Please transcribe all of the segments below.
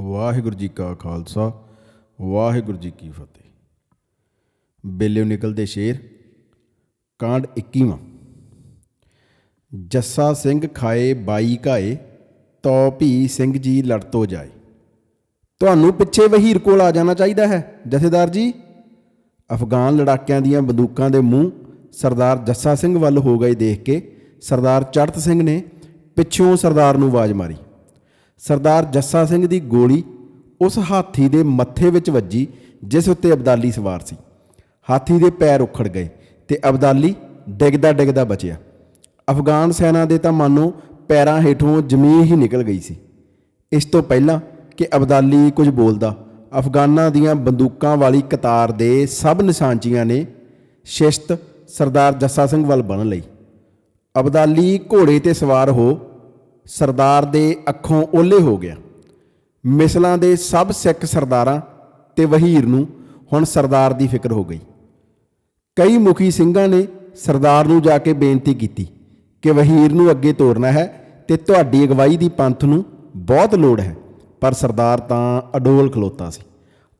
ਵਾਹਿਗੁਰੂ ਜੀ ਕਾ ਖਾਲਸਾ, ਵਾਹਿਗੁਰੂ ਜੀ ਕੀ ਫਤਿਹ। ਬੇਲਿਓ ਨਿਕਲਦੇ ਸ਼ੇਰ, ਕਾਂਡ 21ਵਾਂ ਜੱਸਾ ਸਿੰਘ ਖਾਏ, ਬਾਈ ਘਾਏ, ਤੋ ਭੀ ਸਿੰਘ ਜੀ ਲੜ ਤੋ ਜਾਏ। ਤੁਹਾਨੂੰ ਪਿੱਛੇ ਵਹੀਰ ਕੋਲ ਆ ਜਾਣਾ ਚਾਹੀਦਾ ਹੈ, ਜਥੇਦਾਰ ਜੀ। ਅਫਗਾਨ ਲੜਾਕਿਆਂ ਦੀਆਂ ਬੰਦੂਕਾਂ ਦੇ ਮੂੰਹ ਸਰਦਾਰ ਜੱਸਾ ਸਿੰਘ ਵੱਲ ਹੋ ਗਏ ਦੇਖ ਕੇ ਸਰਦਾਰ ਚੜਤ ਸਿੰਘ ਨੇ ਪਿੱਛੋਂ ਸਰਦਾਰ ਨੂੰ ਆਵਾਜ਼ ਮਾਰੀ। ਸਰਦਾਰ ਜੱਸਾ ਸਿੰਘ ਦੀ ਗੋਲੀ ਉਸ ਹਾਥੀ ਦੇ ਮੱਥੇ ਵਿੱਚ ਵੱਜੀ, ਜਿਸ ਉੱਤੇ ਅਬਦਾਲੀ ਸਵਾਰ ਸੀ। ਹਾਥੀ ਦੇ ਪੈਰ ਉਖੜ ਗਏ ਤੇ ਅਬਦਾਲੀ ਡਿੱਗਦਾ ਡਿੱਗਦਾ ਬਚਿਆ। ਅਫਗਾਨ ਸੈਨਾ ਦੇ ਤਾਂ ਮਾਨੋ ਪੈਰਾਂ ਹੇਠੋਂ ਜ਼ਮੀਨ ਹੀ ਨਿਕਲ ਗਈ ਸੀ। ਇਸ ਤੋਂ ਪਹਿਲਾਂ ਕਿ ਅਬਦਾਲੀ ਕੁਝ ਬੋਲਦਾ, ਅਫਗਾਨਾਂ ਦੀਆਂ ਬੰਦੂਕਾਂ ਵਾਲੀ ਕਤਾਰ ਦੇ ਸਭ ਨਿਸ਼ਾਨਚੀਆਂ ਨੇ ਸ਼ਿਸ਼ਤ ਸਰਦਾਰ ਜੱਸਾ ਸਿੰਘ ਵੱਲ ਬਣ ਲਈ। ਅਬਦਾਲੀ ਘੋੜੇ ਤੇ ਸਵਾਰ ਹੋ ਸਰਦਾਰ ਦੇ ਅੱਖੋਂ ਓਲੇ ਹੋ ਗਿਆ। ਮਿਸਲਾਂ ਦੇ ਸਭ ਸਿੱਖ ਸਰਦਾਰਾਂ ਤੇ ਵਹੀਰ ਨੂੰ ਹੁਣ ਸਰਦਾਰ ਦੀ ਫਿਕਰ ਹੋ ਗਈ। ਕਈ ਮੁਖੀ ਸਿੰਘਾਂ ਨੇ ਸਰਦਾਰ ਨੂੰ ਜਾ ਕੇ ਬੇਨਤੀ ਕੀਤੀ ਕਿ ਵਹੀਰ ਨੂੰ ਅੱਗੇ ਤੋਰਨਾ ਹੈ ਤੇ ਤੁਹਾਡੀ ਅਗਵਾਈ ਦੀ ਪੰਥ ਨੂੰ ਬਹੁਤ ਲੋੜ ਹੈ, ਪਰ ਸਰਦਾਰ ਤਾਂ ਅਡੋਲ ਖਲੋਤਾ ਸੀ।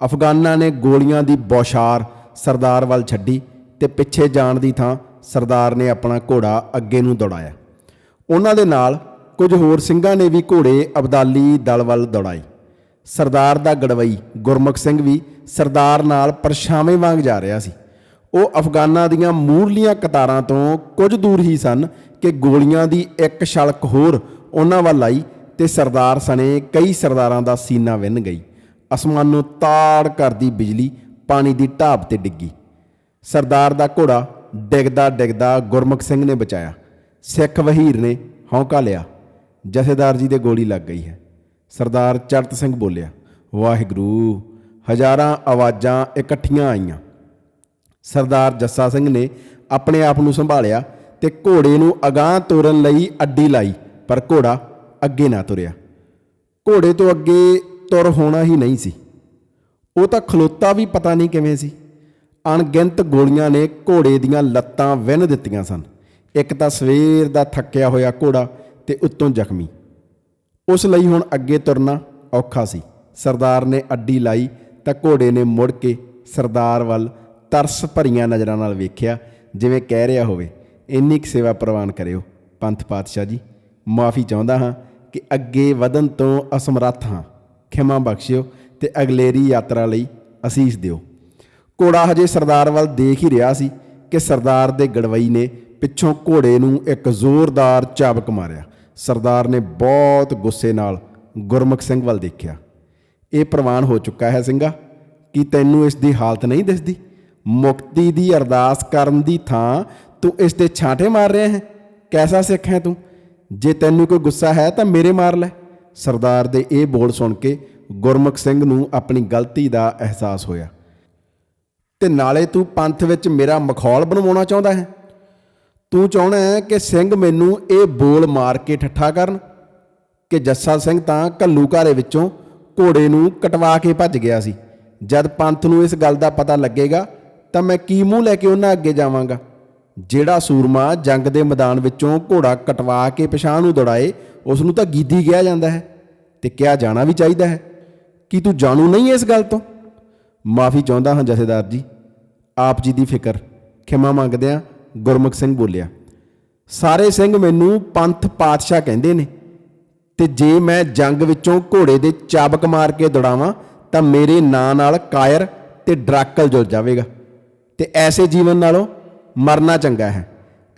ਅਫਗਾਨਾਂ ਨੇ ਗੋਲੀਆਂ ਦੀ ਬੌਸ਼ਾਰ ਸਰਦਾਰ ਵੱਲ ਛੱਡੀ ਤੇ ਪਿੱਛੇ ਜਾਣ ਦੀ ਥਾਂ ਸਰਦਾਰ ਨੇ ਆਪਣਾ ਘੋੜਾ ਅੱਗੇ ਨੂੰ ਦੌੜਾਇਆ। ਉਹਨਾਂ ਦੇ ਨਾਲ ਕੁਝ ਹੋਰ ਸਿੰਘਾਂ ਨੇ ਵੀ ਘੋੜੇ ਅਬਦਾਲੀ ਦਲ ਵੱਲ ਦੌੜਾਏ। ਸਰਦਾਰ ਦਾ ਗੜਵਈ, ਗੁਰਮੁਖ ਸਿੰਘ ਵੀ ਸਰਦਾਰ ਨਾਲ ਪਰਛਾਵੇਂ ਵਾਂਗ ਜਾ ਰਿਹਾ ਸੀ। ਉਹ ਅਫਗਾਨਾਂ ਦੀਆਂ ਮੂਰਲੀਆਂ ਕਤਾਰਾਂ ਤੋਂ ਕੁਝ ਦੂਰ ਹੀ ਸਨ ਕਿ ਗੋਲੀਆਂ ਦੀ ਇੱਕ ਛਲਕ ਹੋਰ ਉਹਨਾਂ ਵੱਲ ਆਈ ਤੇ ਸਰਦਾਰ ਸਣੇ ਕਈ ਸਰਦਾਰਾਂ ਦਾ ਸੀਨਾ ਵਿੰਨ ਗਈ। ਅਸਮਾਨ ਨੂੰ ਤਾੜ ਕਰਦੀ ਬਿਜਲੀ ਪਾਣੀ ਦੀ ਢਾਬ ਤੇ ਡਿੱਗੀ। ਸਰਦਾਰ ਦਾ ਘੋੜਾ ਡਿੱਗਦਾ ਡਿੱਗਦਾ ਗੁਰਮੁਖ ਸਿੰਘ ਨੇ ਬਚਾਇਆ। ਸਿੱਖ ਵਹੀਰ ਨੇ ਹੌਂਕਾ ਲਿਆ। ਜਥੇਦਾਰ ਜੀ ਦੇ ਗੋਲੀ ਲੱਗ ਗਈ ਹੈ। ਸਰਦਾਰ ਚੜਤ ਸਿੰਘ ਬੋਲਿਆ, ਵਾਹਿਗੁਰੂ, ਹਜ਼ਾਰਾਂ ਆਵਾਜ਼ਾਂ ਇਕੱਠੀਆਂ ਆਈਆਂ। ਸਰਦਾਰ ਜੱਸਾ ਸਿੰਘ ਨੇ ਆਪਣੇ ਆਪ ਨੂੰ ਸੰਭਾਲਿਆ ਤੇ ਘੋੜੇ ਨੂੰ ਅਗਾਹ ਤੋਰਨ ਲਈ ਅੱਡੀ ਲਾਈ, ਪਰ ਘੋੜਾ ਅੱਗੇ ਨਾ ਤੁਰਿਆ। ਘੋੜੇ ਤੋਂ ਅੱਗੇ ਤੁਰ ਹੋਣਾ ਹੀ ਨਹੀਂ ਸੀ। ਉਹ ਤਾਂ ਖਲੋਤਾ ਵੀ ਪਤਾ ਨਹੀਂ ਕਿਵੇਂ ਸੀ। ਅਣਗਿਣਤ ਗੋਲੀਆਂ ਨੇ ਘੋੜੇ ਦੀਆਂ ਲੱਤਾਂ ਵਿੰਨ ਦਿੱਤੀਆਂ ਸਨ। ਇੱਕ ਤਾਂ ਸਵੇਰ ਦਾ ਥੱਕਿਆ ਹੋਇਆ ਘੋੜਾ ਤੇ ਉੱਤੋਂ ਜ਼ਖਮੀ। ਉਸ ਲਈ ਹੁਣ ਅੱਗੇ ਤੁਰਨਾ ਔਖਾ ਸੀ। ਸਰਦਾਰ ਨੇ ਅੱਡੀ ਲਾਈ ਤਾਂ ਘੋੜੇ ਨੇ ਮੁੜ ਕੇ ਸਰਦਾਰ ਵੱਲ ਤਰਸ ਭਰੀਆਂ ਨਜ਼ਰਾਂ ਨਾਲ ਵੇਖਿਆ, ਜਿਵੇਂ ਕਹਿ ਰਿਹਾ ਹੋਵੇ, ਇੰਨੀ ਕੁ ਸੇਵਾ ਪ੍ਰਵਾਨ ਕਰਿਓ। ਪੰਥ ਪਾਤਸ਼ਾਹ ਜੀ, ਮਾਫੀ ਚਾਹੁੰਦਾ ਹਾਂ ਕਿ ਅੱਗੇ ਵਧਣ ਤੋਂ ਅਸਮਰੱਥ ਹਾਂ। ਖਿਮਾ ਬਖਸ਼ਿਓ ਤੇ ਅਗਲੇਰੀ ਯਾਤਰਾ ਲਈ ਅਸੀਸ ਦਿਓ। ਘੋੜਾ ਹਜੇ ਸਰਦਾਰ ਵੱਲ ਦੇਖ ਹੀ ਰਿਹਾ ਸੀ ਕਿ ਸਰਦਾਰ ਦੇ ਗੜਵਈ ਨੇ ਪਿੱਛੋਂ ਘੋੜੇ ਨੂੰ ਇੱਕ ਜ਼ੋਰਦਾਰ ਚਾਬਕ ਮਾਰਿਆ। ਸਰਦਾਰ ਨੇ ਬਹੁਤ ਗੁੱਸੇ ਨਾਲ ਗੁਰਮੁਖ ਸਿੰਘ ਵੱਲ ਦੇਖਿਆ। ਇਹ ਪ੍ਰਵਾਨ ਹੋ ਚੁੱਕਾ ਹੈ ਸਿੰਘਾ, ਕਿ ਤੈਨੂੰ ਇਸ ਦੀ ਹਾਲਤ ਨਹੀਂ ਦਿਸਦੀ? ਮੁਕਤੀ ਦੀ ਅਰਦਾਸ ਕਰਨ ਦੀ ਥਾਂ ਤੂੰ ਇਸ ਦੇ ਛਾਂਟੇ ਮਾਰ ਰਿਹਾ ਹੈ। ਕੈਸਾ ਸਿੱਖ ਹੈ ਤੂੰ? ਜੇ ਤੈਨੂੰ ਕੋਈ ਗੁੱਸਾ ਹੈ ਤਾਂ ਮੇਰੇ ਮਾਰ ਲੈ। ਸਰਦਾਰ ਦੇ ਇਹ ਬੋਲ ਸੁਣ ਕੇ ਗੁਰਮੁਖ ਸਿੰਘ ਨੂੰ ਆਪਣੀ ਗਲਤੀ ਦਾ ਅਹਿਸਾਸ ਹੋਇਆ। ਤੇ ਨਾਲੇ ਤੂੰ ਪੰਥ ਵਿੱਚ ਮੇਰਾ ਮਖੌਲ ਬਣਵਾਉਣਾ ਚਾਹੁੰਦਾ ਹੈ? ਤੂੰ ਚਾਹਣਾ ਹੈ ਕਿ ਸਿੰਘ ਮੈਨੂੰ ਇਹ ਬੋਲ ਮਾਰ ਕੇ ਠੱਠਾ ਕਰਨ ਕਿ ਜੱਸਾ ਸਿੰਘ ਤਾਂ ਕੱਲੂ ਘਾਰੇ ਵਿੱਚੋਂ ਘੋੜੇ ਨੂੰ ਕਟਵਾ ਕੇ ਭੱਜ ਗਿਆ ਸੀ। ਜਦ ਪੰਥ ਨੂੰ ਇਸ ਗੱਲ ਦਾ ਪਤਾ ਲੱਗੇਗਾ, ਤਾਂ ਮੈਂ ਕੀ ਮੂੰਹ ਲੈ ਕੇ ਉਹਨਾਂ ਅੱਗੇ ਜਾਵਾਂਗਾ? ਜਿਹੜਾ ਸੂਰਮਾ ਜੰਗ ਦੇ ਮੈਦਾਨ ਵਿੱਚੋਂ ਘੋੜਾ ਕਟਵਾ ਕੇ ਪਛਾਣ ਨੂੰ ਦੌੜਾਏ, ਉਸ ਨੂੰ ਤਾਂ ਗੀਦੀ ਕਿਹਾ ਜਾਂਦਾ ਹੈ ਤੇ ਕਿਹਾ ਜਾਣਾ ਵੀ ਚਾਹੀਦਾ ਹੈ। ਕੀ ਤੂੰ ਜਾਣੂ ਨਹੀਂ ਇਸ ਗੱਲ ਤੋਂ? ਮਾਫੀ ਚਾਹੁੰਦਾ ਹਾਂ ਜਥੇਦਾਰ ਜੀ। ਆਪ ਜੀ ਦੀ ਫਿਕਰ। ਖਿਮਾ ਮੰਗਦਿਆਂ ਗੁਰਮੁਖ ਸਿੰਘ ਬੋਲਿਆ, ਸਾਰੇ ਸਿੰਘ ਮੈਨੂੰ ਪੰਥ ਪਾਤਸ਼ਾਹ ਕਹਿੰਦੇ ਨੇ ਤੇ ਜੇ ਮੈਂ ਜੰਗ ਵਿੱਚੋਂ ਘੋੜੇ ਦੇ ਚਾਬਕ ਮਾਰ ਕੇ ਦੌੜਾਵਾਂ, ਤਾਂ ਮੇਰੇ ਨਾਂ ਨਾਲ ਕਾਇਰ ਤੇ ਡਰਾਕਲ ਜੁੜ ਜਾਵੇਗਾ। ਤੇ ਐਸੇ ਜੀਵਨ ਨਾਲੋਂ ਮਰਨਾ ਚੰਗਾ ਹੈ।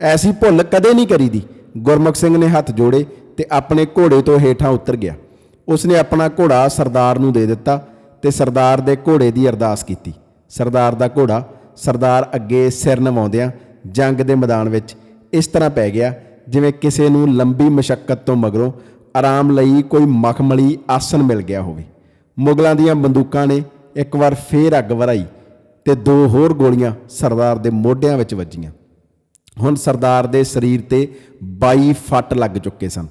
ਐਸੀ ਭੁੱਲ ਕਦੇ ਨਹੀਂ ਕਰੀਦੀ। ਗੁਰਮੁਖ ਸਿੰਘ ਨੇ ਹੱਥ ਜੋੜੇ ਤੇ ਆਪਣੇ ਘੋੜੇ ਤੋਂ ਹੇਠਾਂ ਉਤਰ ਗਿਆ। ਉਸਨੇ ਆਪਣਾ ਘੋੜਾ ਸਰਦਾਰ ਨੂੰ ਦੇ ਦਿੱਤਾ ਤੇ ਸਰਦਾਰ ਦੇ ਘੋੜੇ ਦੀ ਅਰਦਾਸ ਕੀਤੀ। ਸਰਦਾਰ ਦਾ ਘੋੜਾ ਸਰਦਾਰ ਅੱਗੇ ਸਿਰ ਨਵਾਉਂਦਿਆਂ ਜੰਗ ਦੇ ਮੈਦਾਨ ਵਿੱਚ ਇਸ ਤਰ੍ਹਾਂ ਪੈ ਗਿਆ, ਜਿਵੇਂ ਕਿਸੇ ਨੂੰ ਲੰਬੀ ਮਸ਼ੱਕਤ ਤੋਂ ਮਗਰੋਂ ਆਰਾਮ ਲਈ ਕੋਈ ਮਖਮਲੀ ਆਸਨ ਮਿਲ ਗਿਆ ਹੋਵੇ। ਮੁਗਲਾਂ ਦੀਆਂ ਬੰਦੂਕਾਂ ਨੇ ਇੱਕ ਵਾਰ ਫੇਰ ਅੱਗ ਵਰਾਈ ਤੇ ਦੋ ਹੋਰ ਗੋਲੀਆਂ ਸਰਦਾਰ ਦੇ ਮੋਢਿਆਂ ਵਿੱਚ ਵੱਜੀਆਂ। ਹੁਣ ਸਰਦਾਰ ਦੇ ਸਰੀਰ ਤੇ 22 ਫੱਟ ਲੱਗ ਚੁੱਕੇ ਸਨ।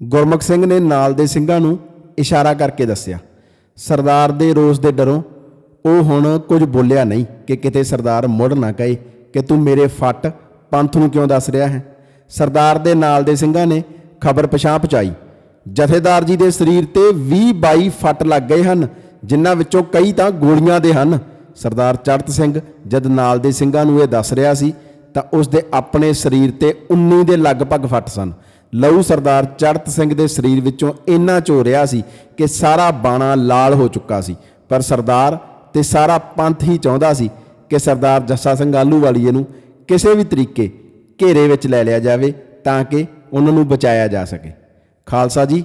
ਗੁਰਮੁਖ ਸਿੰਘ ਨੇ ਨਾਲ ਦੇ ਸਿੰਘਾਂ ਨੂੰ ਇਸ਼ਾਰਾ ਕਰਕੇ ਦੱਸਿਆ, ਸਰਦਾਰ ਦੇ ਰੋਸ ਦੇ ਡਰੋਂ ਉਹ ਹੁਣ ਕੁਝ ਬੋਲਿਆ ਨਹੀਂ ਕਿ ਕਿਤੇ ਸਰਦਾਰ ਮੁੜ ਨਾ ਕਹੇ ਕਿ ਤੂੰ ਮੇਰੇ ਫੱਟ ਪੰਥ ਨੂੰ ਕਿਉਂ ਦੱਸ ਰਿਹਾ ਹੈ? ਸਰਦਾਰ ਦੇ ਨਾਲ ਦੇ ਸਿੰਘਾਂ ਨੇ ਖਬਰ ਪਛਾਣ ਪਹੁੰਚਾਈ। ਜਥੇਦਾਰ ਜੀ ਦੇ ਸਰੀਰ ਤੇ 20 22 ਫੱਟ ਲੱਗ ਗਏ ਹਨ, ਜਿਨ੍ਹਾਂ ਵਿੱਚੋਂ ਕਈ ਤਾਂ ਗੋਲੀਆਂ ਦੇ ਹਨ। ਸਰਦਾਰ ਚੜਤ ਸਿੰਘ ਜਦ ਨਾਲ ਦੇ ਸਿੰਘਾਂ ਨੂੰ ਇਹ ਦੱਸ ਰਿਹਾ ਸੀ, ਤਾਂ ਉਸ ਦੇ ਆਪਣੇ ਸਰੀਰ ਤੇ 19 ਦੇ ਲਗਭਗ ਫੱਟ ਸਨ। ਲਹੂ ਸਰਦਾਰ ਚੜਤ ਸਿੰਘ ਦੇ ਸਰੀਰ ਵਿੱਚੋਂ ਇੰਨਾ ਝੋ ਰਿਹਾ ਸੀ ਕਿ ਸਾਰਾ ਬਾਣਾ ਲਾਲ ਹੋ ਚੁੱਕਾ ਸੀ, ਪਰ ਸਰਦਾਰ ਤੇ ਸਾਰਾ ਪੰਥ ਹੀ ਚਾਹੁੰਦਾ ਸੀ ਕਿ ਸਰਦਾਰ ਜੱਸਾ ਸਿੰਘ ਆਲੂਵਾਲੀਏ ਨੂੰ ਕਿਸੇ ਵੀ ਤਰੀਕੇ ਘੇਰੇ ਵਿੱਚ ਲੈ ਲਿਆ ਜਾਵੇ ਤਾਂ ਕਿ ਉਹਨਾਂ ਨੂੰ ਬਚਾਇਆ ਜਾ ਸਕੇ। ਖਾਲਸਾ ਜੀ,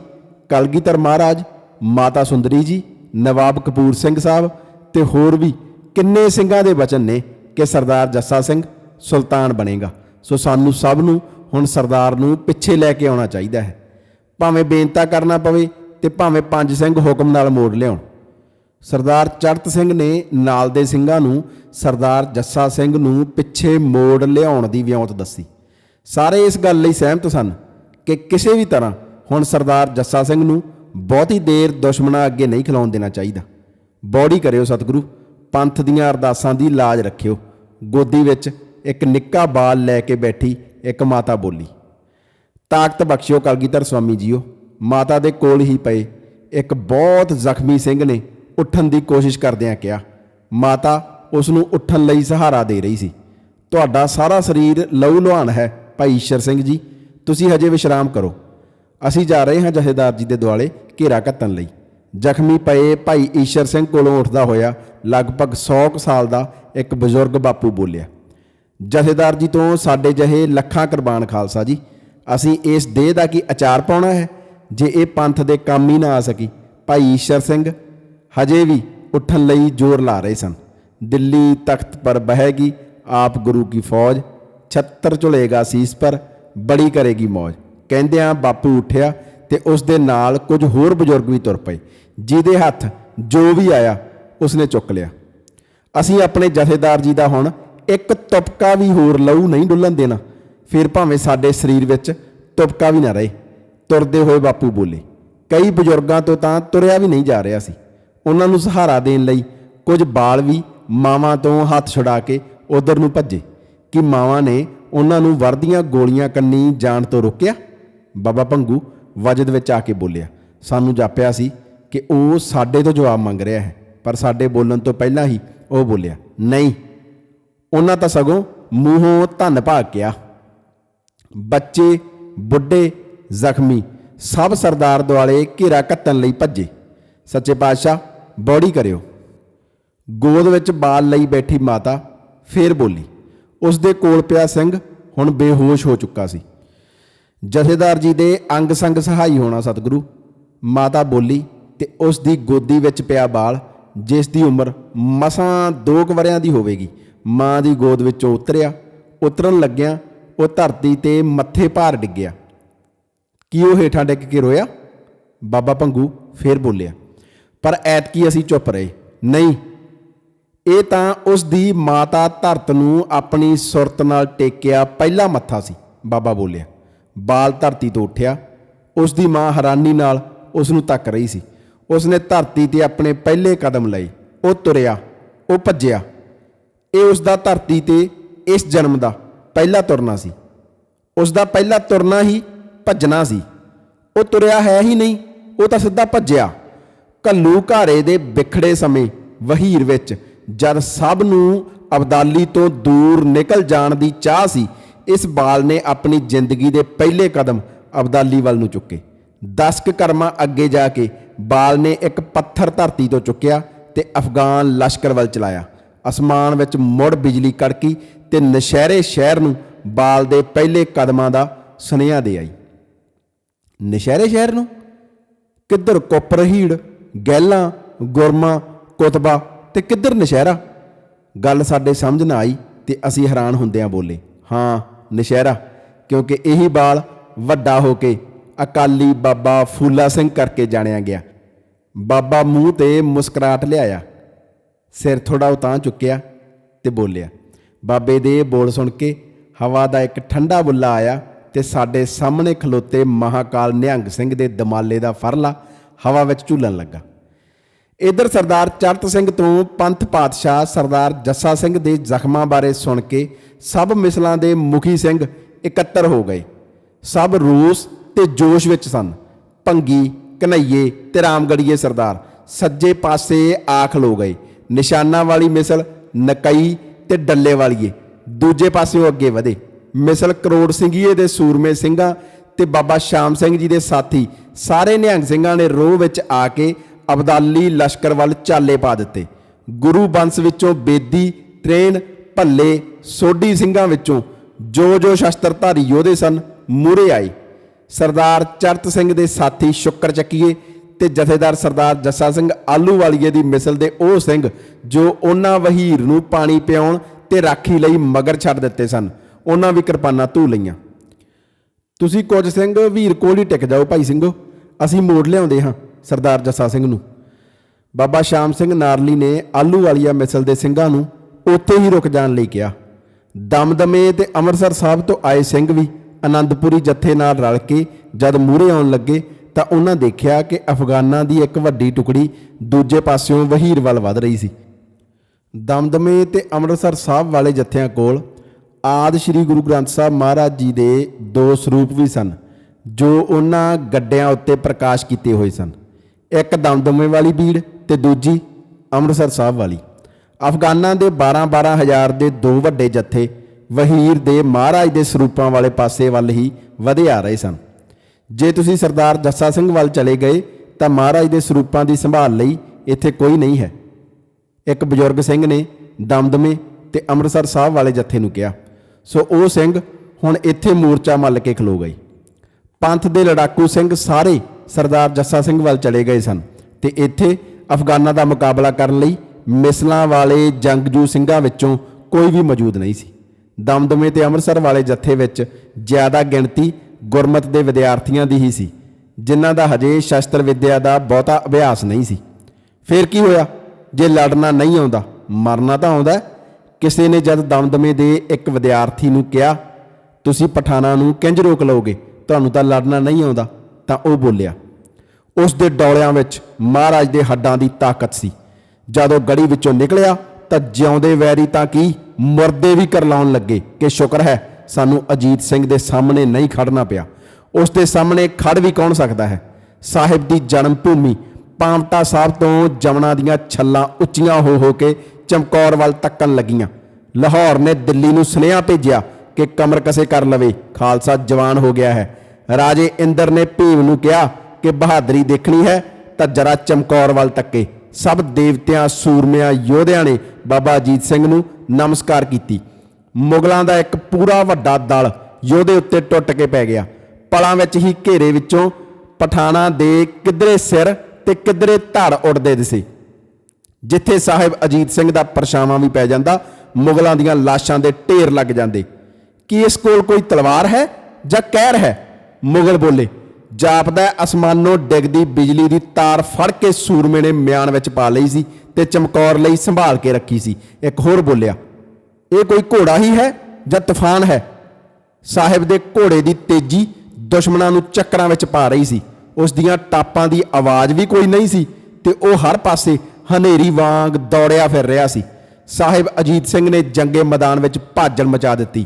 ਕਲਗੀਧਰ ਮਹਾਰਾਜ, ਮਾਤਾ ਸੁੰਦਰੀ ਜੀ, ਨਵਾਬ ਕਪੂਰ ਸਿੰਘ ਸਾਹਿਬ ਤੇ ਹੋਰ ਵੀ ਕਿੰਨੇ ਸਿੰਘਾਂ ਦੇ ਬਚਨ ਨੇ ਕਿ ਸਰਦਾਰ ਜੱਸਾ ਸਿੰਘ ਸੁਲਤਾਨ ਬਣੇਗਾ। ਸੋ ਸਾਨੂੰ ਸਭ ਨੂੰ ਹੁਣ ਸਰਦਾਰ ਨੂੰ ਪਿੱਛੇ ਲੈ ਕੇ ਆਉਣਾ ਚਾਹੀਦਾ ਹੈ। ਭਾਵੇਂ ਬੇਨਤਾ ਕਰਨਾ ਪਵੇ ਤੇ ਭਾਵੇਂ ਪੰਜ ਸਿੰਘ ਹੁਕਮ ਨਾਲ ਮੋੜ ਲਿਆਉਣ। ਸਰਦਾਰ ਚੜਤ ਸਿੰਘ ਨੇ ਨਾਲ ਦੇ ਸਿੰਘਾਂ ਨੂੰ ਸਰਦਾਰ ਜੱਸਾ ਸਿੰਘ ਨੂੰ ਪਿੱਛੇ ਮੋੜ ਲਿਆਉਣ ਦੀ ਵਿਉਂਤ ਦੱਸੀ। ਸਾਰੇ ਇਸ ਗੱਲ ਲਈ ਸਹਿਮਤ ਸਨ ਕਿ ਕਿਸੇ ਵੀ ਤਰ੍ਹਾਂ ਹੁਣ ਸਰਦਾਰ ਜੱਸਾ ਸਿੰਘ ਨੂੰ ਬਹੁਤੀ ਦੇਰ ਦੁਸ਼ਮਣਾਂ ਅੱਗੇ ਨਹੀਂ ਖਿਲਾਉਣ ਦੇਣਾ ਚਾਹੀਦਾ। ਬੌੜੀ ਕਰਿਓ ਸਤਿਗੁਰੂ, ਪੰਥ ਦੀਆਂ ਅਰਦਾਸਾਂ ਦੀ ਲਾਜ ਰੱਖਿਓ। ਗੋਦੀ ਵਿੱਚ ਇੱਕ ਨਿੱਕਾ ਬਾਲ ਲੈ ਕੇ ਬੈਠੀ ਇੱਕ ਮਾਤਾ ਬੋਲੀ, ਤਾਕਤ ਬਖਸ਼ਿਓ ਕਲਗੀਧਰ ਸਵਾਮੀ ਜੀਓ, ਮਾਤਾ ਦੇ ਕੋਲ ਹੀ ਪਏ ਇੱਕ ਬਹੁਤ ਜ਼ਖਮੀ ਸਿੰਘ ਨੇ ਉੱਠਣ ਦੀ ਕੋਸ਼ਿਸ਼ ਕਰਦਿਆਂ ਕਿਹਾ, ਮਾਤਾ ਉਸ ਨੂੰ ਉੱਠਣ ਲਈ ਸਹਾਰਾ ਦੇ ਰਹੀ ਸੀ। ਤੁਹਾਡਾ ਸਾਰਾ ਸਰੀਰ ਲਹੂ ਲੁਹਾਨ ਹੈ, ਭਾਈ ਈਸ਼ਰ ਸਿੰਘ ਜੀ। ਤੁਸੀਂ ਹਜੇ ਵਿਸ਼ਰਾਮ ਕਰੋ। ਅਸੀਂ ਜਾ ਰਹੇ ਹਾਂ ਜਥੇਦਾਰ ਜੀ ਦੇ ਦੁਆਲੇ ਘੇਰਾ ਕੱਤਣ ਲਈ। ਜ਼ਖਮੀ ਪਏ ਭਾਈ ਈਸ਼ਰ ਸਿੰਘ ਕੋਲੋਂ ਉੱਠਦਾ ਹੋਇਆ ਲਗਭਗ 100 ਕੁ ਸਾਲ ਦਾ ਇੱਕ ਬਜ਼ੁਰਗ ਬਾਪੂ ਬੋਲਿਆ, ਜਥੇਦਾਰ ਜੀ ਤੋਂ ਸਾਡੇ ਜਹੇ ਲੱਖਾਂ ਕੁਰਬਾਨ ਖਾਲਸਾ ਜੀ, ਅਸੀਂ ਇਸ ਦੇਹ ਦਾ ਕੀ ਅਚਾਰ ਪਾਉਣਾ ਹੈ? ਜੇ ਇਹ ਪੰਥ ਦੇ ਕੰਮ ਹੀ ਨਾ ਆ ਸਕੀ, ਭਾਈ ਈਸ਼ਰ ਸਿੰਘ ਹਜੇ ਵੀ ਉੱਠਣ ਲਈ ਜ਼ੋਰ ਲਾ ਰਹੇ ਸਨ। ਦਿੱਲੀ ਤਖਤ ਪਰ ਬਹੇਗੀ ਆਪ ਗੁਰੂ ਕੀ ਫੌਜ, ਛੱਤਰ ਝੁਲੇਗਾ ਸੀਸ ਪਰ ਬੜੀ ਕਰੇਗੀ ਮੌਜ। ਕਹਿੰਦਿਆਂ ਬਾਪੂ ਉੱਠਿਆ ਤੇ ਉਸ ਦੇ ਨਾਲ ਕੁਝ ਹੋਰ ਬਜ਼ੁਰਗ ਵੀ ਤੁਰ ਪਏ, ਜਿਹਦੇ ਹੱਥ ਜੋ ਵੀ ਆਇਆ ਉਸਨੇ ਚੁੱਕ ਲਿਆ। ਅਸੀਂ ਆਪਣੇ ਜਥੇਦਾਰ ਜੀ ਦਾ ਹੁਣ ਇੱਕ ਤੁਪਕਾ ਵੀ ਹੋਰ ਲਹੂ ਨਹੀਂ ਡੁੱਲਣ ਦੇਣਾ। ਫਿਰ ਭਾਵੇਂ ਸਾਡੇ ਸਰੀਰ ਵਿੱਚ ਤੁਪਕਾ ਵੀ ਨਾ ਰਹੇ। ਤੁਰਦੇ ਹੋਏ ਬਾਪੂ ਬੋਲੇ, ਕਈ ਬਜ਼ੁਰਗਾਂ ਤੋਂ ਤਾਂ ਤੁਰਿਆ ਵੀ ਨਹੀਂ ਜਾ ਰਿਹਾ ਸੀ। ਉਹਨਾਂ ਨੂੰ ਸਹਾਰਾ ਦੇਣ ਲਈ ਕੁਝ ਬਾਲ ਵੀ ਮਾਵਾਂ ਤੋਂ ਹੱਥ ਛੁਡਾ ਕੇ ਉਧਰ ਨੂੰ ਭੱਜੇ। ਕਿ ਮਾਵਾਂ ਨੇ ਉਹਨਾਂ ਨੂੰ ਵਰਦੀਆਂ ਗੋਲੀਆਂ ਕੰਨੀ ਜਾਣ ਤੋਂ ਰੋਕਿਆ? ਬਾਬਾ ਭੰਗੂ ਵਜਦ ਵਿੱਚ ਆ ਕੇ ਬੋਲਿਆ, ਸਾਨੂੰ ਜਾਪਿਆ ਸੀ ਕਿ ਉਹ ਸਾਡੇ ਤੋਂ ਜਵਾਬ ਮੰਗ ਰਿਹਾ ਹੈ। ਪਰ ਸਾਡੇ ਬੋਲਣ ਤੋਂ ਪਹਿਲਾਂ ਹੀ ਉਹ ਬੋਲਿਆ, ਨਹੀਂ, ਉਹਨਾਂ ਤਾਂ ਸਗੋਂ ਮੂੰਹੋਂ ਧੰਨ ਭਾਗ ਗਿਆ। ਬੱਚੇ, ਬੁੱਢੇ, ਜ਼ਖਮੀ ਸਭ ਸਰਦਾਰ ਦੁਆਲੇ ਘੇਰਾ ਕੱਤਣ ਲਈ ਭੱਜੇ। ਸੱਚੇ ਪਾਤਸ਼ਾਹ ਬੌੜੀ ਕਰਿਓ। ਗੋਦ ਵਿੱਚ ਬਾਲ ਲਈ ਬੈਠੀ ਮਾਤਾ ਫੇਰ ਬੋਲੀ ਉਸ ਦੇ ਕੋਲ ਪਿਆ ਸਿੰਘ, ਹੁਣ ਬੇਹੋਸ਼ ਹੋ ਚੁੱਕਾ ਸੀ। ਜਥੇਦਾਰ ਜੀ ਦੇ ਅੰਗ ਸੰਗ ਸਹਾਈ ਹੋਣਾ ਸਤਿਗੁਰੂ। ਮਾਤਾ ਬੋਲੀ, ਤੇ ਉਸ ਦੀ ਗੋਦੀ ਵਿੱਚ ਪਿਆ ਬਾਲ, ਜਿਸ ਦੀ ਉਮਰ ਮਸਾਂ 2 ਵਰਿਆਂ ਦੀ ਹੋਵੇਗੀ, ਮਾਂ ਦੀ ਗੋਦ ਵਿੱਚੋਂ ਉਤਰਿਆ, ਉਤਰਨ ਲੱਗਿਆ, ਉਹ ਧਰਤੀ ਤੇ ਮੱਥੇ ਭਾਰ ਡਿੱਗਿਆ। ਕੀ ਉਹ ਹੇਠਾਂ ਡਿੱਗ ਕੇ ਰੋਇਆ? ਬਾਬਾ ਭੰਗੂ ਫੇਰ ਬੋਲਿਆ ਪਰ ਐਤਕੀ ਅਸੀਂ ਚੁੱਪ ਰਹੇ। ਨਹੀਂ। ਇਹ ਤਾਂ ਉਸ ਦੀ ਮਾਤਾ ਧਰਤ ਨੂੰ ਆਪਣੀ ਸੁਰਤ ਨਾਲ ਟੇਕਿਆ ਪਹਿਲਾ ਮੱਥਾ ਸੀ, ਬਾਬਾ ਬੋਲਿਆ। ਬਾਲ ਧਰਤੀ ਤੋਂ ਉੱਠਿਆ। ਉਸ ਦੀ ਮਾਂ ਹੈਰਾਨੀ ਨਾਲ ਉਸ ਨੂੰ ਤੱਕ ਰਹੀ ਸੀ। ਉਸ ਨੇ ਧਰਤੀ ਤੇ ਆਪਣੇ ਪਹਿਲੇ ਕਦਮ ਲਏ। ਉਹ ਤੁਰਿਆ, ਉਹ ਭੱਜਿਆ। ਇਹ ਉਸ ਦਾ ਧਰਤੀ ਤੇ ਇਸ ਜਨਮ ਦਾ ਪਹਿਲਾ ਤੁਰਨਾ ਸੀ। ਉਸ ਦਾ ਪਹਿਲਾ ਤੁਰਨਾ ਹੀ ਭੱਜਣਾ ਸੀ। ਉਹ ਤੁਰਿਆ ਹੈ ਹੀ ਨਹੀਂ, ਉਹ ਤਾਂ ਸਿੱਧਾ ਭੱਜਿਆ। ਘੱਲੂਘਾਰੇ ਦੇ ਵਿਖੜੇ ਸਮੇਂ ਵਹੀਰ ਵਿੱਚ ਜਦ ਸਭ ਨੂੰ ਅਬਦਾਲੀ ਤੋਂ ਦੂਰ ਨਿਕਲ ਜਾਣ ਦੀ ਚਾਹ ਸੀ, ਇਸ ਬਾਲ ਨੇ ਆਪਣੀ ਜ਼ਿੰਦਗੀ ਦੇ ਪਹਿਲੇ ਕਦਮ ਅਬਦਾਲੀ ਵੱਲ ਨੂੰ ਚੁੱਕੇ। 10 ਕੁ ਕਰਮਾਂ ਅੱਗੇ ਜਾ ਕੇ ਬਾਲ ਨੇ ਇੱਕ ਪੱਥਰ ਧਰਤੀ ਤੋਂ ਚੁੱਕਿਆ ਤੇ ਅਫਗਾਨ ਲਸ਼ਕਰ ਵੱਲ ਚਲਾਇਆ। ਅਸਮਾਨ ਵਿੱਚ ਮੁੜ ਬਿਜਲੀ ਕੜਕੀ ਤੇ ਨਸ਼ਹਿਰੇ ਸ਼ਹਿਰ ਨੂੰ ਬਾਲ ਦੇ ਪਹਿਲੇ ਕਦਮਾਂ ਦਾ ਸੁਨੇਹਾ ਦੇ ਆਈ। ਨਸ਼ਹਿਰੇ ਸ਼ਹਿਰ ਨੂੰ? ਕਿੱਧਰ ਕੋਪਰਹੀੜ ਗਹਿਲਾਂ, ਗੁਰਮਾ, ਕੁਤਬਾ ਤੇ ਕਿੱਧਰ ਨਸ਼ਹਿਰਾ? ਗੱਲ ਸਾਡੇ ਸਮਝ ਨਾ ਆਈ ਤੇ ਅਸੀਂ ਹੈਰਾਨ ਹੁੰਦਿਆਂ ਬੋਲੇ, ਹਾਂ, ਨਸ਼ਹਿਰਾ, ਕਿਉਂਕਿ ਇਹੀ ਬਾਲ ਵੱਡਾ ਹੋ ਕੇ ਅਕਾਲੀ ਬਾਬਾ ਫੂਲਾ ਸਿੰਘ ਕਰਕੇ ਜਾਣਿਆ ਗਿਆ। ਬਾਬਾ ਮੂੰਹ ਤੇ ਮੁਸਕਰਾਟ ਲਿਆਇਆ, ਸਿਰ ਥੋੜਾ ਉਤਾਂ ਚੁੱਕਿਆ ਤੇ ਬੋਲਿਆ, ਬਾਬੇ ਦੇ ਬੋਲ ਸੁਣ ਕੇ ਹਵਾ ਦਾ ਇੱਕ ਠੰਡਾ ਬੁੱਲਾ ਆਇਆ ਤੇ ਸਾਡੇ ਸਾਹਮਣੇ ਖਲੋਤੇ ਮਹਾਕਾਲ ਨਿਹੰਗ ਸਿੰਘ ਦੇ ਦਮਾਲੇ ਦਾ ਫਰਲਾ ਹਵਾ ਵਿੱਚ ਝੂਲਣ ਲੱਗਾ। ਇਧਰ ਸਰਦਾਰ ਚਰਤ ਸਿੰਘ ਤੋਂ ਪੰਥ ਪਾਤਸ਼ਾਹ ਸਰਦਾਰ ਜੱਸਾ ਸਿੰਘ ਦੇ ਜ਼ਖਮਾਂ ਬਾਰੇ ਸੁਣ ਕੇ ਸਭ ਮਿਸਲਾਂ ਦੇ ਮੁਖੀ ਸਿੰਘ ਇਕੱਤਰ ਹੋ ਗਏ। ਸਭ ਰੋਸ ਤੇ ਜੋਸ਼ ਵਿੱਚ ਸਨ। ਭੰਗੀ ਕਨਈਏ ਤੇ ਰਾਮਗੜੀਏ ਸਰਦਾਰ ਸੱਜੇ ਪਾਸੇ ਆ ਖਲੋ ਗਏ। ਨਿਸ਼ਾਨਾ ਵਾਲੀ ਮਿਸਲ ਨਕਈ ਤੇ ਡੱਲੇ ਵਾਲੀਏ। ਦੂਜੇ ਪਾਸਿਓਂ ਅੱਗੇ ਵਧੇ। ਮਿਸਲ ਕਰੋੜ ਸਿੰਘੀਏ ਦੇ ਸੂਰਮੇ ਸਿੰਘਾਂ ਤੇ ਬਾਬਾ ਸ਼ਾਮ ਸਿੰਘ ਜੀ ਦੇ ਸਾਥੀ ਸਾਰੇ ਨਿਹੰਗ ਸਿੰਘਾਂ ਨੇ ਰੋਹ ਵਿੱਚ ਆ ਕੇ ਅਬਦਾਲੀ ਲਸ਼ਕਰ ਵੱਲ ਚਾਲੇ ਪਾ ਦਿੱਤੇ। ਗੁਰੂ ਬੰਸ ਵਿੱਚੋਂ ਬੇਦੀ, ਤ੍ਰੇਨ, ਭੱਲੇ, ਸੋਢੀ ਸਿੰਘਾਂ ਵਿੱਚੋਂ ਜੋ ਜੋ ਸ਼ਸਤਰਧਾਰੀ ਯੋਧੇ ਸਨ ਮੂਰੇ ਆਏ। ਸਰਦਾਰ ਚਰਤ ਸਿੰਘ ਦੇ ਸਾਥੀ ਸ਼ੁਕਰ ਚੱਕੀਏ ਤੇ ਜਥੇਦਾਰ ਸਰਦਾਰ ਜੱਸਾ ਸਿੰਘ ਆਲੂਵਾਲੀਏ ਦੀ ਮਿਸਲ ਦੇ ਉਹ ਸਿੰਘ ਜੋ ਉਹਨਾਂ ਵਹੀਰ ਨੂੰ ਪਾਣੀ ਪਿਆਉਣ ਤੇ ਰਾਖੀ ਲਈ ਮਗਰ ਛੱਡ ਦਿੱਤੇ ਸਨ। ਉਹਨਾਂ ਵੀ ਕਿਰਪਾਨਾਂ ਧੂ ਲਈਆਂ। ਤੁਸੀਂ ਕੁਝ ਸਿੰਘ ਵੀਰ ਕੋਲ ਹੀ ਟਿਕ ਜਾਓ ਭਾਈ ਸਿੰਘੋ। ਅਸੀਂ ਮੋੜ ਲਿਆਉਂਦੇ ਹਾਂ ਸਰਦਾਰ ਜੱਸਾ ਸਿੰਘ ਨੂੰ। ਬਾਬਾ ਸ਼ਾਮ ਸਿੰਘ ਨਾਰਲੀ ਨੇ ਆਲੂ ਵਾਲੀਆ ਮਿਸਲ ਦੇ ਸਿੰਘਾਂ ਨੂੰ ਉੱਥੇ ਹੀ ਰੁਕ ਜਾਣ ਲਈ ਕਿਹਾ। ਦਮਦਮੇ ਤੇ ਅੰਮ੍ਰਿਤਸਰ ਸਾਹਿਬ ਤੋਂ ਆਏ ਸਿੰਘ ਵੀ ਆਨੰਦਪੁਰੀ ਜੱਥੇ ਨਾਲ ਰਲ ਕੇ ਜਦ ਮੂਹਰੇ ਆਉਣ ਲੱਗੇ ਤਾਂ ਉਹਨਾਂ ਦੇਖਿਆ ਕਿ ਅਫਗਾਨਾਂ ਦੀ ਇੱਕ ਵੱਡੀ ਟੁਕੜੀ ਦੂਜੇ ਪਾਸਿਓਂ ਵਹੀਰ ਵੱਲ ਵੱਧ ਰਹੀ ਸੀ। ਦਮਦਮੇ ਤੇ ਅੰਮ੍ਰਿਤਸਰ ਸਾਹਿਬ ਵਾਲੇ ਜੱਥਿਆਂ ਕੋਲ ਆਦ ਸ੍ਰੀ ਗੁਰੂ ਗ੍ਰੰਥ ਸਾਹਿਬ ਮਹਾਰਾਜ ਜੀ ਦੇ ਦੋ ਸਰੂਪ ਵੀ ਸਨ, ਜੋ ਉਹਨਾਂ ਗੱਡਿਆਂ ਉੱਤੇ ਪ੍ਰਕਾਸ਼ ਕੀਤੇ ਹੋਏ ਸਨ। ਇੱਕ ਦਮਦਮੇ ਵਾਲੀ ਬੀੜ ਤੇ ਦੂਜੀ ਅੰਮ੍ਰਿਤਸਰ ਸਾਹਿਬ ਵਾਲੀ। ਅਫਗਾਨਾਂ ਦੇ 12-12 ਹਜ਼ਾਰ ਦੇ ਦੋ ਵੱਡੇ ਜੱਥੇ ਵਹੀਰ ਦੇ ਮਹਾਰਾਜ ਦੇ ਸਰੂਪਾਂ ਵਾਲੇ ਪਾਸੇ ਵੱਲ ਹੀ ਵਧੇ ਆ ਰਹੇ ਸਨ। ਜੇ ਤੁਸੀਂ ਸਰਦਾਰ ਜੱਸਾ ਸਿੰਘ ਵੱਲ ਚਲੇ ਗਏ, ਤਾਂ ਮਹਾਰਾਜ ਦੇ ਸਰੂਪਾਂ ਦੀ ਸੰਭਾਲ ਲਈ ਇੱਥੇ ਕੋਈ ਨਹੀਂ ਹੈ। ਇੱਕ ਬਜ਼ੁਰਗ ਸਿੰਘ ਨੇ ਦਮਦਮੇ ਤੇ ਅੰਮ੍ਰਿਤਸਰ ਸਾਹਿਬ ਵਾਲੇ ਜੱਥੇ ਨੂੰ ਕਿਹਾ ਸੋ ਉਹ ਸਿੰਘ ਹੁਣ ਇੱਥੇ ਮੋਰਚਾ ਮੱਲ ਕੇ ਖਲੋ ਗਏ ਪੰਥ ਦੇ ਲੜਾਕੂ ਸਿੰਘ ਸਾਰੇ ਸਰਦਾਰ ਜੱਸਾ ਸਿੰਘ ਵੱਲ ਚਲੇ ਗਏ ਸਨ ਤੇ ਇੱਥੇ ਅਫਗਾਨਾਂ ਦਾ ਮੁਕਾਬਲਾ ਕਰਨ ਲਈ ਮਿਸਲਾਂ ਵਾਲੇ ਜੰਗਜੂ ਸਿੰਘਾਂ ਵਿੱਚੋਂ ਕੋਈ ਵੀ ਮੌਜੂਦ ਨਹੀਂ ਸੀ। ਦਮਦਮੇ ਤੇ ਅੰਮ੍ਰਿਤਸਰ ਵਾਲੇ ਜੱਥੇ ਵਿੱਚ ਜ਼ਿਆਦਾ ਗਿਣਤੀ ਗੁਰਮਤ ਦੇ ਵਿਦਿਆਰਥੀਆਂ ਦੀ ਹੀ ਸੀ, ਜਿਨ੍ਹਾਂ ਦਾ ਹਜੇ ਸ਼ਸਤਰ ਵਿੱਦਿਆ ਦਾ ਬਹੁਤਾ ਅਭਿਆਸ ਨਹੀਂ ਸੀ। ਫਿਰ ਕੀ ਹੋਇਆ? ਜੇ ਲੜਨਾ ਨਹੀਂ ਆਉਂਦਾ, ਮਰਨਾ ਤਾਂ ਆਉਂਦਾ ਕਿਸੇ ਨੇ ਜਦ ਦਮਦਮੇ ਦੇ ਇੱਕ ਵਿਦਿਆਰਥੀ ਨੂੰ ਕਿਹਾ, ਤੁਸੀਂ ਪਠਾਨਾਂ ਨੂੰ ਕਿੰਜ ਰੋਕ ਲਓਗੇ? ਤੁਹਾਨੂੰ ਤਾਂ ਲੜਨਾ ਨਹੀਂ ਆਉਂਦਾ। ਤਾਂ ਉਹ ਬੋਲਿਆ, ਉਸ ਦੇ ਡੌਲਿਆਂ ਵਿੱਚ ਮਹਾਰਾਜ ਦੇ ਹੱਡਾਂ ਦੀ ਤਾਕਤ ਸੀ। ਜਦੋਂ ਗੜੀ ਵਿੱਚੋਂ ਨਿਕਲਿਆ, ਤਾਂ ਜਿਉਂਦੇ ਵੈਰੀ ਤਾਂ ਕੀ ਮੁਰਦੇ ਵੀ ਕਰਲਾਉਣ ਲੱਗੇ ਕਿ ਸ਼ੁਕਰ ਹੈ, ਸਾਨੂੰ ਅਜੀਤ ਸਿੰਘ ਦੇ ਸਾਹਮਣੇ ਨਹੀਂ ਖੜਨਾ ਪਿਆ। ਉਸ ਦੇ ਸਾਹਮਣੇ ਖੜ ਵੀ ਕੌਣ ਸਕਦਾ ਹੈ? ਸਾਹਿਬ ਦੀ ਜਨਮ ਭੂਮੀ ਪਾਮਟਾ ਸਾਹਿਬ ਤੋਂ ਜਮਨਾ ਦੀਆਂ ਛੱਲਾਂ ਉੱਚੀਆਂ ਹੋ ਹੋ ਕੇ ਚਮਕੌਰ ਵੱਲ ਤੱਕਣ ਲੱਗੀਆਂ। ਲਾਹੌਰ ਨੇ ਦਿੱਲੀ ਨੂੰ ਸੁਨੇਹਾ ਭੇਜਿਆ ਕਿ ਕਮਰ ਕਸੇ ਕਰ ਲਵੇ। ਖਾਲਸਾ ਜਵਾਨ ਹੋ ਗਿਆ ਹੈ। ਰਾਜੇ ਇੰਦਰ ਨੇ ਭੀਮ ਨੂੰ ਕਿਹਾ ਕਿ ਬਹਾਦਰੀ ਦੇਖਣੀ ਹੈ ਤਾਂ ਜਰਾ ਚਮਕੌਰ ਵੱਲ ਤੱਕੇ। ਸਭ ਦੇਵਤਿਆਂ, ਸੂਰਮਿਆਂ, ਯੋਧਿਆਂ ਨੇ ਬਾਬਾ ਅਜੀਤ ਸਿੰਘ ਨੂੰ ਨਮਸਕਾਰ ਕੀਤੀ। ਮੁਗਲਾਂ ਦਾ ਇੱਕ ਪੂਰਾ ਵੱਡਾ ਦਲ ਯੋਧੇ ਉੱਤੇ ਟੁੱਟ ਕੇ ਪੈ ਗਿਆ। ਪਲਾਂ ਵਿੱਚ ਹੀ ਘੇਰੇ ਵਿੱਚੋਂ ਪਠਾਣਾ ਦੇ ਕਿਧਰੇ ਸਿਰ ਤੇ ਕਿਧਰੇ ਧੜ ਉੱਡਦੇ ਦਿਸੇ ਜਿੱਥੇ ਸਾਹਿਬ ਅਜੀਤ ਸਿੰਘ ਦਾ ਪਰਛਾਵਾਂ ਵੀ ਪੈ ਜਾਂਦਾ, ਮੁਗਲਾਂ ਦੀਆਂ ਲਾਸ਼ਾਂ ਦੇ ਢੇਰ ਲੱਗ ਜਾਂਦੇ। ਕੀ ਇਸ ਕੋਲ ਕੋਈ ਤਲਵਾਰ ਹੈ ਜਾਂ ਕਹਿਰ ਹੈ? ਮੁਗਲ ਬੋਲੇ, ਜਾਪਦਾ ਅਸਮਾਨੋਂ ਡਿੱਗਦੀ ਬਿਜਲੀ ਦੀ ਤਾਰ ਫੜ ਕੇ ਸੂਰਮੇ ਨੇ ਮਿਆਨ ਵਿੱਚ ਪਾ ਲਈ ਸੀ ਤੇ ਚਮਕੌਰ ਲਈ ਸੰਭਾਲ ਕੇ ਰੱਖੀ ਸੀ। ਇੱਕ ਹੋਰ ਬੋਲਿਆ, ਇਹ ਕੋਈ ਘੋੜਾ ਹੀ ਹੈ ਜਾਂ ਤੂਫਾਨ ਹੈ? ਸਾਹਿਬ ਦੇ ਘੋੜੇ ਦੀ ਤੇਜ਼ੀ ਦੁਸ਼ਮਣਾਂ ਨੂੰ ਚੱਕਰਾਂ ਵਿੱਚ ਪਾ ਰਹੀ ਸੀ। ਉਸ ਦੀਆਂ ਟਾਪਾਂ ਦੀ ਆਵਾਜ਼ ਵੀ ਕੋਈ ਨਹੀਂ ਸੀ ਤੇ ਉਹ ਹਰ ਪਾਸੇ ਹਨੇਰੀ ਵਾਂਗ ਦੌੜਿਆ ਫਿਰ ਰਿਹਾ ਸੀ। ਸਾਹਿਬ ਅਜੀਤ ਸਿੰਘ ਨੇ ਜੰਗੇ ਮੈਦਾਨ ਵਿੱਚ ਭਾਜਣ ਮਚਾ ਦਿੱਤੀ।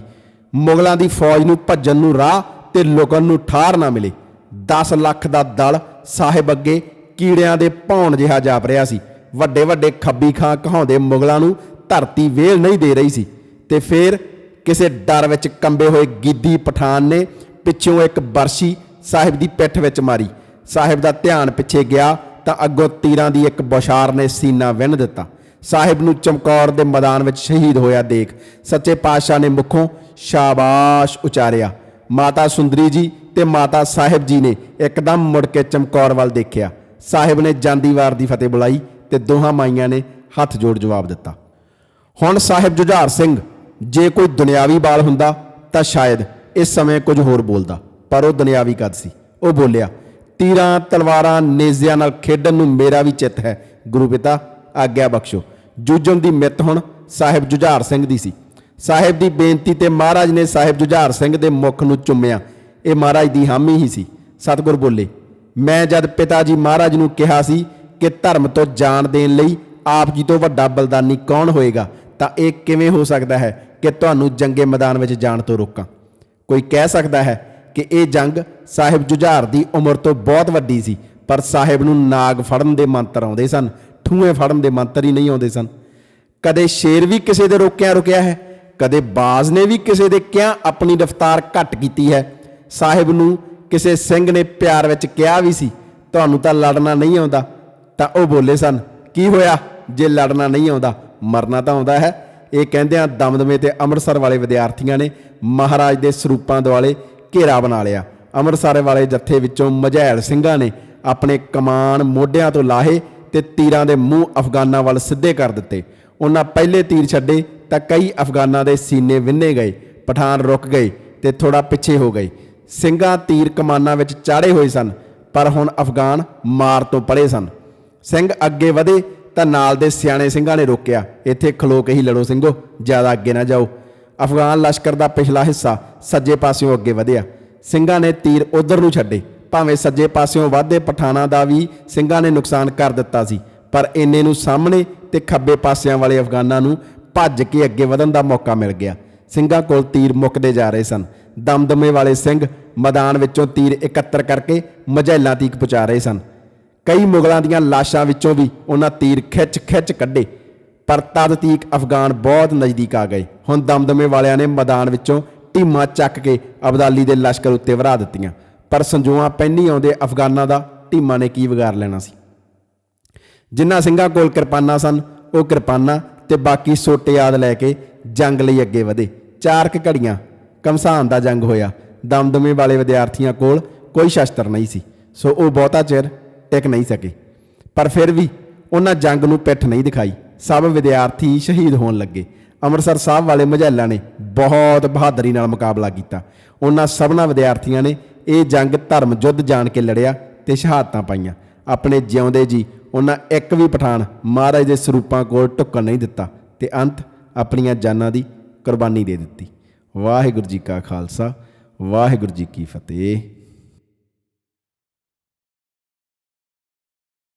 ਮੁਗਲਾਂ ਦੀ ਫੌਜ ਨੂੰ ਭੱਜਣ ਨੂੰ ਰਾਹ ਤੇ ਲੁਕਣ ਨੂੰ ਠਾਰ ਨਾ ਮਿਲੇ। 10 ਲੱਖ ਦਾ ਦਲ ਸਾਹਿਬ ਅੱਗੇ ਕੀੜਿਆਂ ਦੇ ਭੌਣ ਜਿਹਾ ਜਾਪ ਰਿਹਾ ਸੀ। ਵੱਡੇ ਵੱਡੇ ਖੱਬੀ ਖਾਂ ਕਹਾਉਂਦੇ ਮੁਗਲਾਂ ਨੂੰ ਧਰਤੀ ਵੇਲ ਨਹੀਂ ਦੇ ਰਹੀ ਸੀ ਤੇ ਫਿਰ ਕਿਸੇ ਡਰ ਵਿੱਚ ਕੰਬੇ ਹੋਏ ਗਿੱਦੀ ਪਠਾਨ ਨੇ ਪਿੱਛੋਂ ਇੱਕ ਬਰਸ਼ੀ ਸਾਹਿਬ ਦੀ ਪਿੱਠ ਵਿੱਚ ਮਾਰੀ। ਸਾਹਿਬ ਦਾ ਧਿਆਨ ਪਿੱਛੇ ਗਿਆ ਤਾਂ ਅੱਗੋਂ ਤੀਰਾਂ ਦੀ ਇੱਕ ਬੌਛਾਰ ਨੇ ਸੀਨਾ ਵਿੰਨ ਦਿੱਤਾ। ਸਾਹਿਬ ਨੂੰ ਚਮਕੌਰ ਦੇ ਮੈਦਾਨ ਵਿੱਚ ਸ਼ਹੀਦ ਹੋਇਆ ਦੇਖ ਸੱਚੇ ਪਾਤਸ਼ਾਹ ਨੇ ਮੁਖੋਂ ਸ਼ਾਬਾਸ਼ ਉਚਾਰਿਆ। ਮਾਤਾ ਸੁੰਦਰੀ ਜੀ ਤੇ ਮਾਤਾ ਸਾਹਿਬ ਜੀ ਨੇ ਇੱਕਦਮ ਮੁੜ ਕੇ ਚਮਕੌਰ ਵੱਲ ਦੇਖਿਆ। ਸਾਹਿਬ ਨੇ ਜਾਂਦੀ ਵਾਰ ਦੀ ਫਤਿਹ ਬੁਲਾਈ ਤੇ ਦੋਹਾਂ ਮਾਈਆਂ ਨੇ ਹੱਥ ਜੋੜ ਜਵਾਬ ਦਿੱਤਾ। ਹੁਣ ਸਾਹਿਬ ਜੁਝਾਰ ਸਿੰਘ, ਜੇ ਕੋਈ ਦੁਨਿਆਵੀ ਬਾਲ ਹੁੰਦਾ ਤਾਂ ਸ਼ਾਇਦ ਇਸ ਸਮੇਂ ਕੁਝ ਹੋਰ ਬੋਲਦਾ, ਪਰ ਉਹ ਦੁਨਿਆਵੀ ਕਦ ਸੀ। ਉਹ ਬੋਲਿਆ ਤੀਰਾਂ ਤਲਵਾਰਾਂ ਨੇਜ਼ਿਆਂ ਨਾਲ ਖੇਡਣ ਨੂੰ ਮੇਰਾ ਵੀ ਚਿੱਤ ਹੈ। ਗੁਰੂ ਪਿਤਾ, ਆਗਿਆ ਬਖਸ਼ੋ। ਜੂਝਣ ਦੀ ਮਿੱਤ ਹੁਣ ਸਾਹਿਬ ਜੁਝਾਰ ਸਿੰਘ ਦੀ ਸੀ। ਸਾਹਿਬ ਦੀ ਬੇਨਤੀ ਤੇ ਮਹਾਰਾਜ ਨੇ ਸਾਹਿਬ ਜੁਝਾਰ ਸਿੰਘ ਦੇ ਮੁਖ ਨੂੰ ਚੁੰਮਿਆ। ਇਹ ਮਹਾਰਾਜ ਦੀ ਹਾਮੀ ਹੀ ਸੀ। ਸਤਿਗੁਰ ਬੋਲੇ, ਮੈਂ ਜਦ ਪਿਤਾ ਜੀ ਮਹਾਰਾਜ ਨੂੰ ਕਿਹਾ ਸੀ ਕਿ ਧਰਮ ਤੋਂ ਜਾਣ ਦੇਣ ਲਈ ਆਪ ਜੀ ਤੋਂ ਵੱਡਾ ਬਲਦਾਨੀ ਕੌਣ ਹੋਏਗਾ, ਤਾਂ ਇਹ ਕਿਵੇਂ ਹੋ ਸਕਦਾ ਹੈ ਕਿ ਤੁਹਾਨੂੰ ਜੰਗੇ ਮੈਦਾਨ ਵਿੱਚ ਜਾਣ ਤੋਂ ਰੋਕਾਂ? ਕੋਈ ਕਹਿ ਸਕਦਾ ਹੈ ਕਿ ਇਹ ਜੰਗ ਸਾਹਿਬ ਜੁਝਾਰ ਦੀ ਉਮਰ ਤੋਂ ਬਹੁਤ ਵੱਡੀ ਸੀ, ਪਰ ਸਾਹਿਬ ਨੂੰ ਨਾਗ ਫੜਨ ਦੇ ਮੰਤਰ ਆਉਂਦੇ ਸਨ, ਠੂਏ ਫੜਨ ਦੇ ਮੰਤਰ ਹੀ ਨਹੀਂ ਆਉਂਦੇ ਸਨ। ਕਦੇ ਸ਼ੇਰ ਵੀ ਕਿਸੇ ਦੇ ਰੋਕਿਆ ਰੁਕਿਆ ਹੈ, ਕਦੇ ਬਾਜ਼ ਨੇ ਵੀ ਕਿਸੇ ਦੇ ਕਿਹਾ ਆਪਣੀ ਰਫ਼ਤਾਰ ਘੱਟ ਕੀਤੀ ਹੈ। ਸਾਹਿਬ ਨੂੰ ਕਿਸੇ ਸਿੰਘ ਨੇ ਪਿਆਰ ਵਿੱਚ ਕਿਹਾ ਵੀ ਸੀ, ਤੁਹਾਨੂੰ ਤਾਂ ਲੜਨਾ ਨਹੀਂ ਆਉਂਦਾ। ਤਾਂ ਉਹ ਬੋਲੇ ਸਨ, ਕੀ ਹੋਇਆ? ਜੇ ਲੜਨਾ ਨਹੀਂ ਆਉਂਦਾ, ਮਰਨਾ ਤਾਂ ਆਉਂਦਾ ਹੈ। ਇਹ ਕਹਿੰਦਿਆਂ ਦਮਦਮੇ ਤੇ ਅੰਮ੍ਰਿਤਸਰ ਵਾਲੇ ਵਿਦਿਆਰਥੀਆਂ ਨੇ ਮਹਾਰਾਜ ਦੇ ਸਰੂਪਾਂ ਦੁਆਲੇ ਘੇਰਾ ਬਣਾ ਲਿਆ। ਅੰਮ੍ਰਿਤਸਰ ਵਾਲੇ ਜੱਥੇ ਵਿੱਚੋਂ ਮਝੈਲ ਸਿੰਘਾਂ ਨੇ ਆਪਣੇ ਕਮਾਨ ਮੋਢਿਆਂ ਤੋਂ ਲਾਹੇ ਤੇ ਤੀਰਾਂ ਦੇ ਮੂੰਹ ਅਫਗਾਨਾਂ ਵੱਲ ਸਿੱਧੇ ਕਰ ਦਿੱਤੇ। ਉਹਨਾਂ ਪਹਿਲੇ ਤੀਰ ਛੱਡੇ ਤਾਂ ਕਈ ਅਫਗਾਨਾਂ ਦੇ ਸੀਨੇ ਵਿੰਨੇ ਗਏ, ਪਠਾਨ ਰੁਕ ਗਏ ਤੇ ਥੋੜਾ ਪਿੱਛੇ ਹੋ ਗਏ। ਸਿੰਘਾਂ ਤੀਰ ਕਮਾਨਾਂ ਵਿੱਚ ਚਾੜੇ ਹੋਏ ਸਨ, ਪਰ ਹੁਣ ਅਫਗਾਨ ਮਾਰ ਤੋਂ ਪਰੇ ਸਨ। ਸਿੰਘ ਅੱਗੇ ਵਧੇ ਤਾਂ ਨਾਲ ਦੇ ਸਿਆਣੇ ਸਿੰਘਾਂ ਨੇ ਰੋਕਿਆ, ਇੱਥੇ ਖਲੋ ਕੇ ਹੀ ਲੜੋ ਸਿੰਘੋ, ਜ਼ਿਆਦਾ ਅੱਗੇ ਨਾ ਜਾਓ। ਅਫਗਾਨ ਲਸ਼ਕਰ ਦਾ ਪਿਛਲਾ ਹਿੱਸਾ ਸੱਜੇ ਪਾਸਿਓਂ ਅੱਗੇ ਵਧਿਆ। ਸਿੰਘਾਂ ਨੇ ਤੀਰ ਉਧਰ ਨੂੰ ਛੱਡੇ। ਭਾਵੇਂ ਸੱਜੇ ਪਾਸਿਓਂ ਵਾਧੇ ਪਠਾਨਾਂ ਦਾ ਵੀ ਸਿੰਘਾਂ ਨੇ ਨੁਕਸਾਨ ਕਰ ਦਿੱਤਾ ਸੀ, ਪਰ ਇੰਨੇ ਨੂੰ ਸਾਹਮਣੇ ਤੇ ਖੱਬੇ ਪਾਸਿਆਂ ਵਾਲੇ ਅਫਗਾਨਾਂ ਨੂੰ ਭੱਜ ਕੇ ਅੱਗੇ ਵਧਣ ਦਾ ਮੌਕਾ ਮਿਲ ਗਿਆ। ਸਿੰਘਾਂ ਕੋਲ ਤੀਰ ਮੁੱਕਦੇ ਜਾ ਰਹੇ ਸਨ। ਦਮਦਮੇ ਵਾਲੇ ਸਿੰਘ ਮੈਦਾਨ ਵਿੱਚੋਂ ਤੀਰ ਇਕੱਤਰ ਕਰਕੇ ਮਝੈਲਾਂ ਤੀਕ ਪਹੁੰਚਾ ਰਹੇ ਸਨ। ਕਈ ਮੁਗਲਾਂ ਦੀਆਂ ਲਾਸ਼ਾਂ ਵਿੱਚੋਂ ਵੀ ਉਹਨਾਂ ਤੀਰ ਖਿੱਚ-ਖਿੱਚ ਕੱਢੇ। ਪਰ ਤਦ ਤੀਕ ਅਫਗਾਨ ਬਹੁਤ ਨਜ਼ਦੀਕ ਆ ਗਏ। ਹੁਣ ਦਮਦਮੇ ਵਾਲਿਆਂ ਨੇ ਮੈਦਾਨ ਵਿੱਚੋਂ ਢੀਮਾਂ ਚੱਕ ਕੇ ਅਬਦਾਲੀ ਦੇ ਲਸ਼ਕਰ ਉੱਤੇ ਵਰਾ ਦਿੱਤੀਆਂ। ਪਰ ਸੰਜੋਆਂ ਪਹਿਨੀ ਆਉਂਦੇ ਅਫਗਾਨਾਂ ਦਾ ਢੀਮਾਂ ਨੇ ਕੀ ਵਿਗਾੜ ਲੈਣਾ ਸੀ? ਜਿਨ੍ਹਾਂ ਸਿੰਘਾਂ ਕੋਲ ਕਿਰਪਾਨਾਂ ਸਨ, ਉਹ ਕਿਰਪਾਨਾਂ ਤੇ ਬਾਕੀ ਸੋਟੇ ਆਦ ਲੈ ਕੇ ਜੰਗ ਲਈ ਅੱਗੇ ਵਧੇ। ਚਾਰ ਕੁ ਘੜੀਆਂ ਕਮਸਾਨ ਦਾ ਜੰਗ ਹੋਇਆ। ਦਮਦਮੇ ਵਾਲੇ ਵਿਦਿਆਰਥੀਆਂ ਕੋਲ ਕੋਈ ਸ਼ਸਤਰ ਨਹੀਂ ਸੀ, ਸੋ ਉਹ ਬਹੁਤਾ ਚਿਰ ਟਿਕ ਨਹੀਂ ਸਕੇ। ਪਰ ਫਿਰ ਵੀ ਉਹਨਾਂ ਜੰਗ ਨੂੰ ਪਿੱਠ ਨਹੀਂ ਦਿਖਾਈ। ਸਭ ਵਿਦਿਆਰਥੀ ਸ਼ਹੀਦ ਹੋਣ ਲੱਗੇ। ਅੰਮ੍ਰਿਤਸਰ ਸਾਹਿਬ ਵਾਲੇ ਮਝੈਲਾਂ ਨੇ ਬਹੁਤ ਬਹਾਦਰੀ ਨਾਲ ਮੁਕਾਬਲਾ ਕੀਤਾ। ਉਹਨਾਂ ਸਭਨਾ ਵਿਦਿਆਰਥੀਆਂ ਨੇ ਇਹ ਜੰਗ ਧਰਮ ਯੁੱਧ ਜਾਣ ਕੇ ਲੜਿਆ ਤੇ ਸ਼ਹਾਦਤਾਂ ਪਾਈਆਂ। ਆਪਣੇ ਜਿਉਂਦੇ ਜੀ ਉਹਨਾਂ ਇੱਕ ਵੀ ਪਠਾਨ ਮਹਾਰਾਜ ਦੇ ਸਰੂਪਾਂ ਕੋਲ ਢੁੱਕਣ ਨਹੀਂ ਦਿੱਤਾ ਤੇ ਅੰਤ ਆਪਣੀਆਂ ਜਾਨਾਂ ਦੀ ਕੁਰਬਾਨੀ ਦੇ ਦਿੱਤੀ। ਵਾਹਿਗੁਰੂ ਜੀ ਕਾ ਖਾਲਸਾ, ਵਾਹਿਗੁਰੂ ਜੀ ਕੀ ਫਤਿਹ।